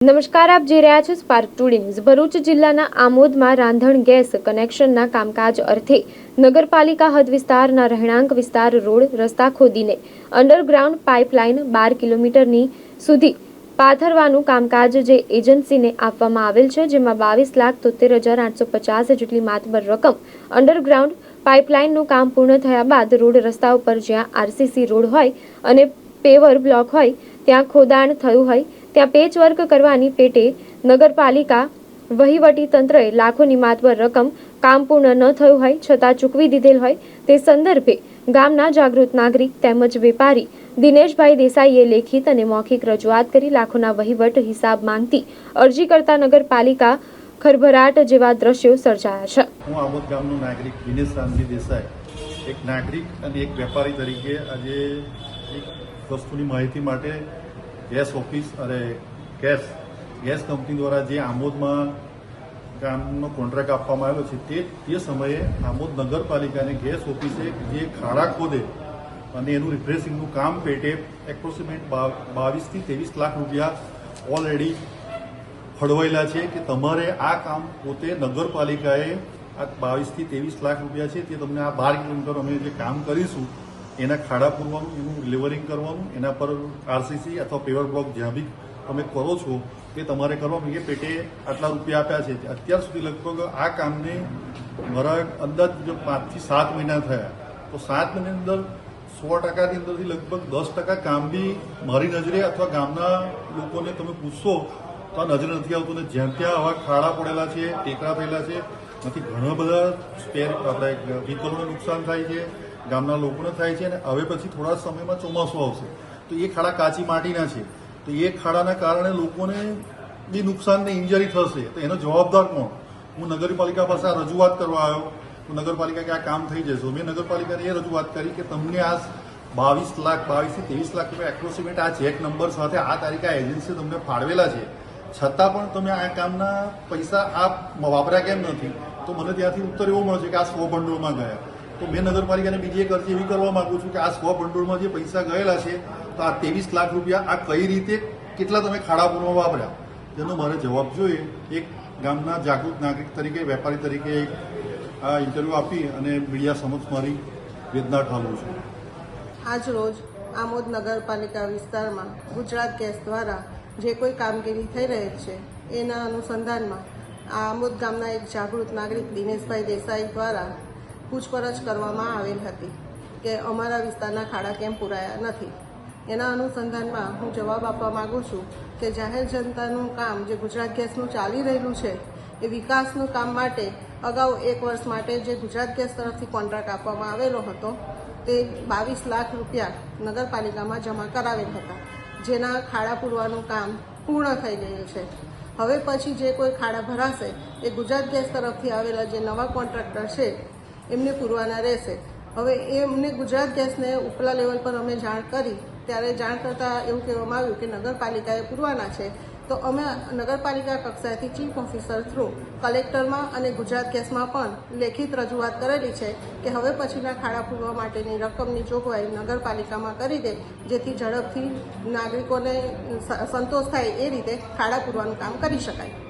નમસ્કાર, આપ જોઈ રહ્યા છો સ્પાર્ક ટુ ન્યૂઝ ભરૂચ જિલ્લાના આમોદમાં રાંધણ ગેસ કનેક્શનના કામકાજ અર્થે નગરપાલિકા હદ વિસ્તારના રહેણાંક વિસ્તાર રોડ રસ્તા ખોદીને અંડરગ્રાઉન્ડ પાઇપલાઇન બાર કિલોમીટરની સુધી પાથરવાનું કામકાજ જે એજન્સીને આપવામાં આવેલ છે, જેમાં બાવીસ લાખ તોતેર હજાર આઠસો પચાસ જેટલી માતબર રકમ અંડરગ્રાઉન્ડ પાઇપલાઇનનું કામ પૂર્ણ થયા બાદ રોડ રસ્તા ઉપર જ્યાં આરસીસી રોડ હોય અને પેવર બ્લોક હોય, ત્યાં ખોદાણ થયું હોય ત્યાં પેચવર્ક કરવાની પેટે નગરપાલિકા વહીવટી તંત્રએ લાખોની માતબર રકમ કામ પૂર્ણ ન થયું હોય છતાં ચૂકવી દીધેલ હોય તે સંદર્ભે ગામના જાગૃત નાગરિક તેમજ વેપારી દિનેશભાઈ દેસાઈએ લેખિત અને મૌખિક રજૂઆત કરી લાખોના વહીવટ હિસાબ માંગતી અરજી કરતા નગરપાલિકા ખરભરાટ જેવા દ્રશ્યો સર્જાયા છે હું આમોદ ગામનો નાગરિક દિનેશ રામજી દેસાઈ, એક નાગરિક અને એક વેપારી તરીકે આજે એક વસ્તુની માહિતી માટે ગેસ ઓફિસ અને ગેસ ગેસ કંપની દ્વારા જે આમોદમાં કામનો કોન્ટ્રાક્ટ આપવામાં આવ્યો છે, તે તે સમયે આમોદ નગરપાલિકાને ગેસ ઓફિસે જે ખાડા ખોદે અને એનું રિફ્રેસિંગનું કામ પેટે એપ્રોક્સિમેટ બાવીસથી ત્રેવીસ લાખ રૂપિયા ઓલરેડી ફળવાયેલા છે કે તમારે આ કામ પોતે નગરપાલિકાએ આ બાવીસથી ત્રેવીસ લાખ રૂપિયા છે, તે તમને આ બાર કિલોમીટર અમે જે કામ કરીશું એના ખાડા પૂરવાનું, એનું ડિલિવરિંગ કરવાનું, એના પર આરસીસી અથવા પેવર બ્લોક જ્યાં બી તમે કરો છો, એ તમારે કરવાનું એ પેટે આટલા રૂપિયા આપ્યા છે. અત્યાર સુધી લગભગ આ કામને મારા અંદાજ જો પાંચથી સાત મહિના થયા. તો સાત મહિનાની અંદર સો ટકાની અંદરથી લગભગ દસ ટકા કામ બી મારી નજરે અથવા ગામના લોકોને તમે પૂછશો, તો આ નજરે નથી આવતું ને જ્યાં ત્યાં આવા ખાડા પડેલા છે, ટેકરા થયેલા છે નથી ઘણા બધા સ્પેર આપણે વ્હીકલોને નુકસાન થાય છે. ગામના લોકોને થાય છે અને હવે પછી થોડા સમયમાં ચોમાસું આવશે. તો એ ખાડા કાચી માટીના છે. તો એ ખાડાના કારણે લોકોને બી નુકસાન ને ઇન્જરી થશે. તો એનો જવાબદાર કોણ? હું નગરપાલિકા પાસે આ રજૂઆત કરવા આવ્યો. તો નગરપાલિકા કે આ કામ થઈ જશે. મેં નગરપાલિકાને એ રજૂઆત કરી કે તમને આ બાવીસ લાખ બાવીસથી ત્રેવીસ લાખ રૂપિયા એપ્રોક્સિમેટ આ ચેક નંબર સાથે આ તારીખે આ એજન્સી તમને ફાળવેલા છે. છતાં પણ તમે આ કામના પૈસા આ વાપર્યા કેમ નથી? તો મને ત્યાંથી ઉત્તર એવો મળશે કે આ સ્વ ભંડોળમાં ગયા. તો મેં નગરપાલિકાને બીજી એક અરજી એવી કરવા માંગુ છું કે આ સ્વ ભંડોળમાં જે પૈસા ગયેલા છે, તો આ ત્રેવીસ લાખ રૂપિયા આ કઈ રીતે કેટલા તમે ખાડા વાપર્યા? તેનો મારે જવાબ જોઈએ. એક ગામના જાગૃત નાગરિક તરીકે, વેપારી તરીકે એક, આ ઇન્ટરવ્યૂ આપી અને મીડિયા સમક્ષ મારી વેદના ઠાલવું છું. આજ રોજ આમોદ નગરપાલિકા વિસ્તારમાં ગુજરાત ગેસ દ્વારા જે કોઈ કામગીરી થઈ રહી છે, એના અનુસંધાનમાં આમોદ ગામના એક જાગૃત નાગરિક દિનેશભાઈ દેસાઈ દ્વારા પૂછપરછ કરવામાં આવેલ હતી કે અમારા વિસ્તારના ખાડા કેમ પુરાયા નથી. એના અનુસંધાનમાં હું જવાબ આપવા માંગુ છું કે જાહેર જનતાનું કામ જે ગુજરાત ગેસનું ચાલી રહેલું છે, એ વિકાસનું કામ માટે અગાઉ એક વર્ષ માટે જે ગુજરાત ગેસ તરફથી કોન્ટ્રાક્ટ આપવામાં આવેલો હતો, તે બાવીસ લાખ રૂપિયા નગરપાલિકામાં જમા કરાવેલ હતા, જેના ખાડા પૂરવાનું કામ પૂર્ણ થઈ ગયું છે. હવે પછી જે કોઈ ખાડા ભરાશે, એ ગુજરાત ગેસ તરફથી આવેલા જે નવા કોન્ટ્રાક્ટર છે એમને પૂરવાના રહેશે. હવે એમને ગુજરાત ગેસને ઉપલા લેવલ પર અમે જાણ કરી, ત્યારે જાણ કરતાં એવું કહેવામાં આવ્યું કે નગરપાલિકાએ પૂરવાના છે. તો અમે નગરપાલિકા કક્ષાએથી ચીફ ઓફિસર થ્રુ કલેક્ટરમાં અને ગુજરાત ગેસમાં પણ લેખિત રજૂઆત કરેલી છે કે હવે પછીના ખાડા પૂરવા માટેની રકમની જોગવાઈ નગરપાલિકામાં કરી દે, જેથી ઝડપથી નાગરિકોને સંતોષ થાય એ રીતે ખાડા પૂરવાનું કામ કરી શકાય.